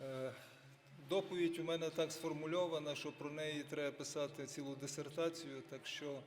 Е, Доповідь у мене так сформульована, що про неї треба писати цілу дисертацію, так що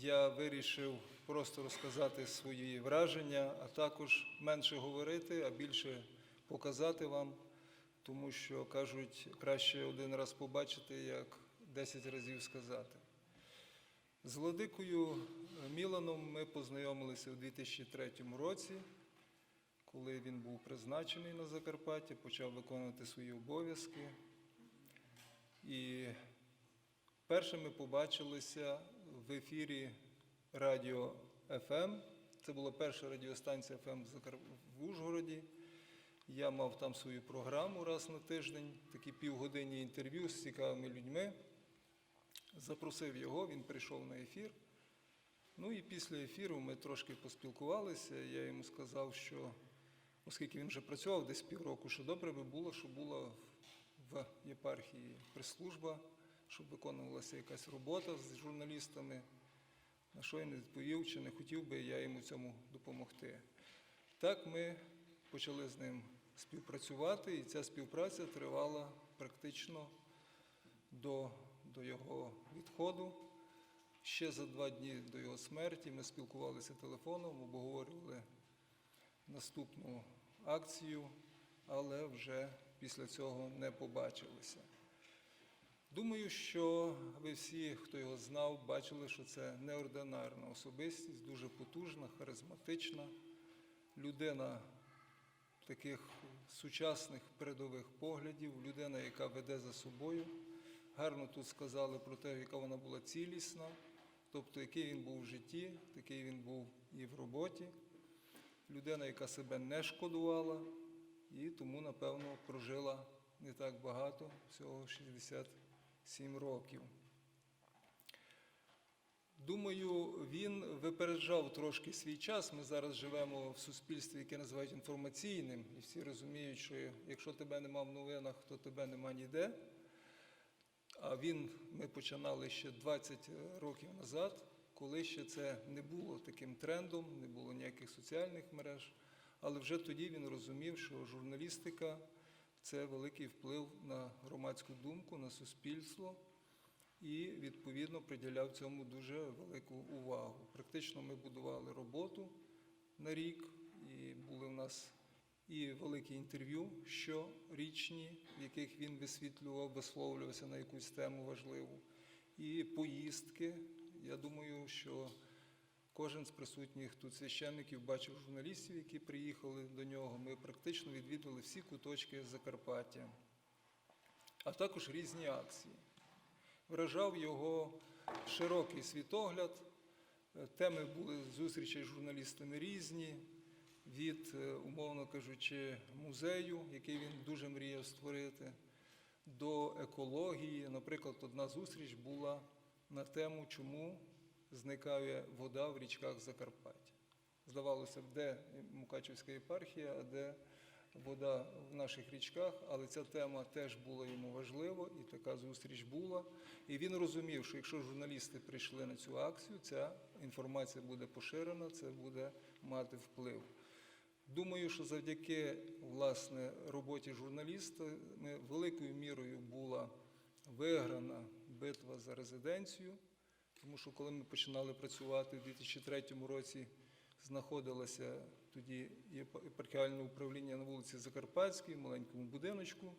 я вирішив просто розказати свої враження, а також менше говорити, а більше показати вам, тому що кажуть, краще один раз побачити, як 10 разів сказати. З Владикою Міланом ми познайомилися у 2003 році коли він був призначений на Закарпатті, почав виконувати свої обов'язки. І перше ми побачилися в ефірі радіо ФМ. Це була перша радіостанція ФМ в в Ужгороді. Я мав там свою програму раз на тиждень, такі півгодинні інтерв'ю з цікавими людьми. Запросив його, він прийшов на ефір. Ну і після ефіру ми трошки поспілкувалися. Я йому сказав, що оскільки він вже працював десь півроку, що добре би було, щоб була в єпархії прес-служба, щоб виконувалася якась робота з журналістами. На що він відповів, чи не хотів би я йому цьому допомогти. Так ми почали з ним співпрацювати, і ця співпраця тривала практично до, до його відходу. Ще за два дні до його смерті ми спілкувалися телефоном, обговорювали наступну акцію, але вже після цього не побачилися. Думаю, що ви всі, хто його знав, бачили, що це неординарна особистість, дуже потужна, харизматична, людина таких сучасних передових поглядів, людина, яка веде за собою. Гарно тут сказали про те, яка вона була цілісна, тобто який він був в житті, такий він був і в роботі. Людина, яка себе не шкодувала, і тому, напевно, прожила не так багато, всього 67 років. Думаю, він випереджав трошки свій час. Ми зараз живемо в суспільстві, яке називають інформаційним, і всі розуміють, що якщо тебе нема в новинах, то тебе нема ніде. А він ми починали ще 20 років назад, коли ще це не було таким трендом, не було ніяких соціальних мереж. Але вже тоді він розумів, що журналістика це великий вплив на громадську думку, на суспільство, і відповідно приділяв цьому дуже велику увагу. Практично ми будували роботу на рік, і були в нас і великі інтерв'ю щорічні, в яких він висвітлював, висловлювався на якусь тему важливу, і поїздки. Я думаю, що кожен з присутніх тут священників бачив журналістів, які приїхали до нього. Ми практично відвідали всі куточки Закарпаття, а також різні акції. Вражав його широкий світогляд. Теми були зустрічі з журналістами різні, від, е, умовно кажучи, музею, який він дуже мріяв створити, до екології. Наприклад, одна зустріч була на тему, чому зникає вода в річках Закарпаття. Здавалося б, де Мукачівська єпархія, а де вода в наших річках, але ця тема теж була йому важлива, і така зустріч була. І він розумів, що якщо журналісти прийшли на цю акцію, ця інформація буде поширена, це буде мати вплив. Думаю, що завдяки власне роботі журналіста великою мірою була виграна битва за резиденцію, тому що коли ми починали працювати в 2003 році, знаходилося тоді єпархіальне управління на вулиці Закарпатській, в маленькому будиночку.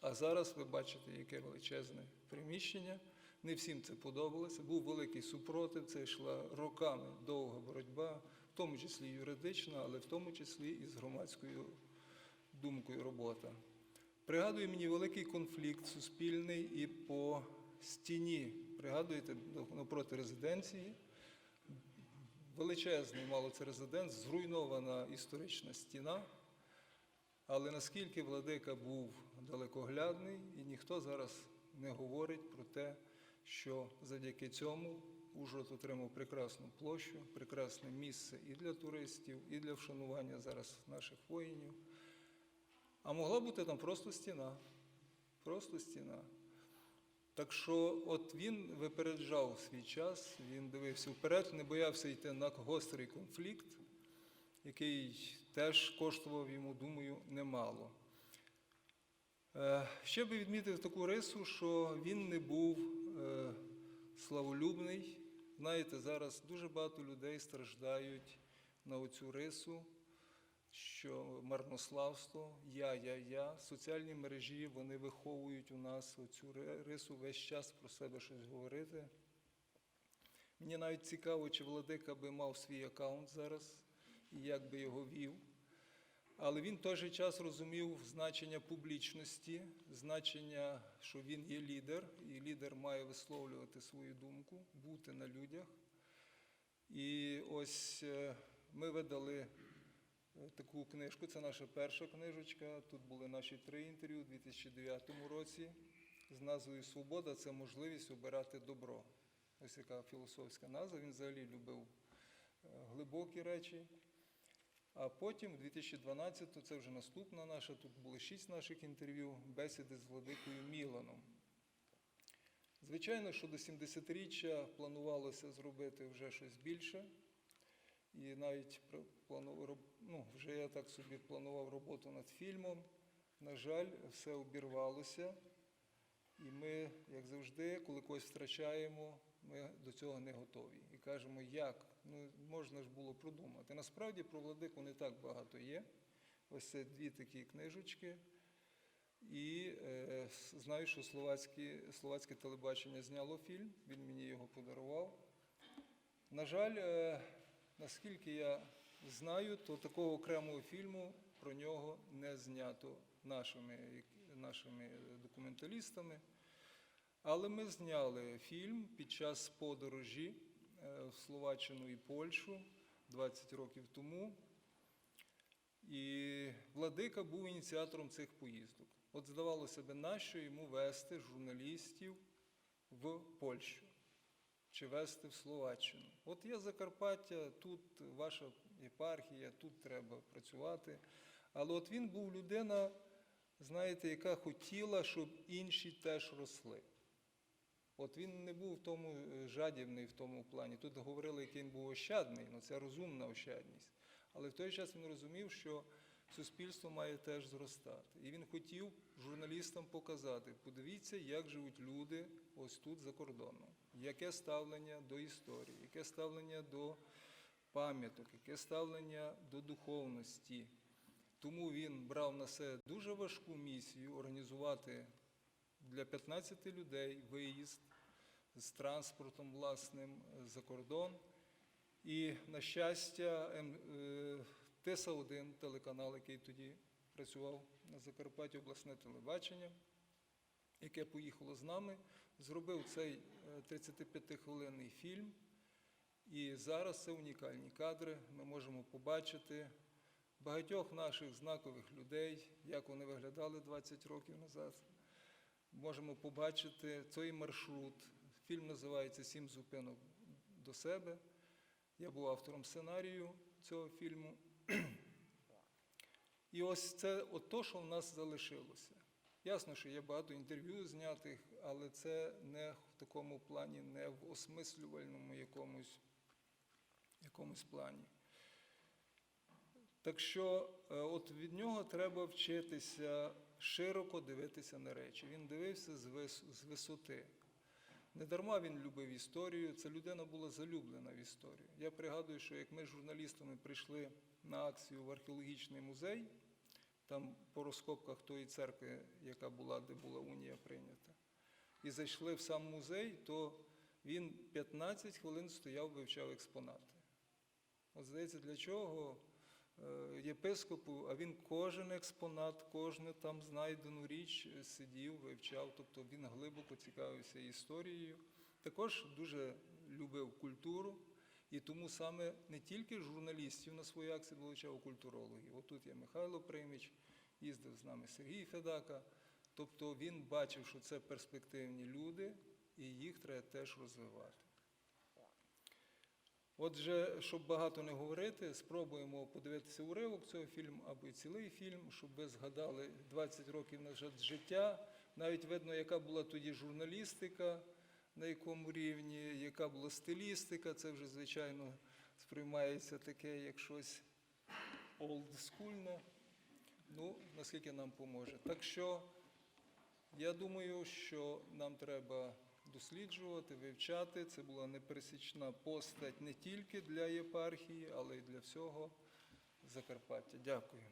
А зараз ви бачите, яке величезне приміщення. Не всім це подобалося. Був великий супротив, це йшла роками довга боротьба, тому числі юридична, але в тому числі і з громадською думкою робота. Пригадую мені великий конфлікт суспільний і по стіні. Пригадуєте, навпроти резиденції. Величезний мало це резиденц, зруйнована історична стіна. Але наскільки владика був далекоглядний, і ніхто зараз не говорить про те, що завдяки цьому Ужгород отримав прекрасну площу, прекрасне місце і для туристів, і для вшанування зараз наших воїнів. А могла бути там просто стіна. Просто стіна. Так що, от він випереджав свій час, він дивився вперед, не боявся йти на гострий конфлікт, який теж коштував йому, думаю, немало. Е, Ще би відмітив таку рису, що він не був е, славолюбний. Знаєте, зараз дуже багато людей страждають на оцю рису, що марнославство, я, я, я. Соціальні мережі вони виховують у нас оцю рису весь час про себе щось говорити. Мені навіть цікаво, чи владика би мав свій аккаунт зараз і як би його вів. Але він в той же час розумів значення публічності, значення, що він є лідер, і лідер має висловлювати свою думку, бути на людях. І ось е, ми видали е, таку книжку, це наша перша книжечка. Тут були наші три інтерв'ю у 2009 році з назвою Свобода це можливість обирати добро. Ось яка філософська назва. Він взагалі любив е, глибокі речі. А потім, в 2012, це вже наступна наша, тут були шість наших інтерв'ю, бесіди з владикою Міланом. Звичайно, що до 70-річчя планувалося зробити вже щось більше. І навіть ну, вже я так собі планував роботу над фільмом. На жаль, все обірвалося. І ми, як завжди, коли когось втрачаємо, ми до цього не готові. І кажемо, як? Ну, можна ж було продумати. Насправді про владику не так багато є. Ось це дві такі книжечки. І е, знаю, що словацьке, телебачення зняло фільм, він мені його подарував. На жаль, е, наскільки я знаю, то такого окремого фільму про нього не знято нашими, нашими документалістами. Але ми зняли фільм під час подорожі в Словаччину і Польщу 20 років тому. І Владика був ініціатором цих поїздок. От здавалося би, нащо йому вести журналістів в Польщу чи вести в Словаччину. От є Закарпаття, тут ваша єпархія, тут треба працювати. Але от він був людина, знаєте, яка хотіла, щоб інші теж росли. От він не був в тому е, жадібний в тому плані. Тут говорили, який він був ощадний, ну це розумна ощадність. Але в той час він розумів, що суспільство має теж зростати. І він хотів журналістам показати: подивіться, як живуть люди ось тут за кордоном, яке ставлення до історії, яке ставлення до пам'яток, яке ставлення до духовності. Тому він брав на себе дуже важку місію організувати для 15 людей виїзд з транспортом власним е, за кордон. І, на щастя, е, ТИСА-1, телеканал, який тоді працював на Закарпатті, обласне телебачення, яке поїхало з нами, зробив цей е, 35-хвилинний фільм. І зараз це унікальні кадри. Ми можемо побачити багатьох наших знакових людей, як вони виглядали 20 років назад. Можемо побачити цей маршрут. Фільм називається Сім зупинок до себе. Я був автором сценарію цього фільму. І ось це от то, що в нас залишилося. Ясно, що є багато інтерв'ю знятих, але це не в такому плані, не в осмислювальному якомусь, якомусь плані. Так що е, от від нього треба вчитися широко дивитися на речі. Він дивився з вис- з висоти. Недарма він любив історію, ця людина була залюблена в історію. Я пригадую, що як ми з журналістами прийшли на акцію в археологічний музей, там по розкопках тої церкви, яка була, де була унія прийнята, і зайшли в сам музей, то він 15 хвилин стояв, вивчав експонати. От здається, для чого єпископу, а він кожен експонат, кожну там знайдену річ е, сидів, вивчав, тобто він глибоко цікавився історією. Також дуже любив культуру, і тому саме не тільки журналістів на свої акції долучав культурологів. Отут є Михайло Приміч, їздив з нами Сергій Федака. Тобто він бачив, що це перспективні люди, і їх треба теж розвивати. Отже, щоб багато не говорити, спробуємо подивитися уривок цього фільму або й цілий фільм, щоб ви згадали 20 років назад життя Навіть видно, яка була тоді журналістика, на якому рівні, яка була стилістика. Це вже, звичайно, сприймається таке, як щось олдскульне. Ну, наскільки нам поможе. Так що я думаю, що нам треба досліджувати, вивчати. Це була непересічна постать не тільки для єпархії, але й для всього Закарпаття. Дякую.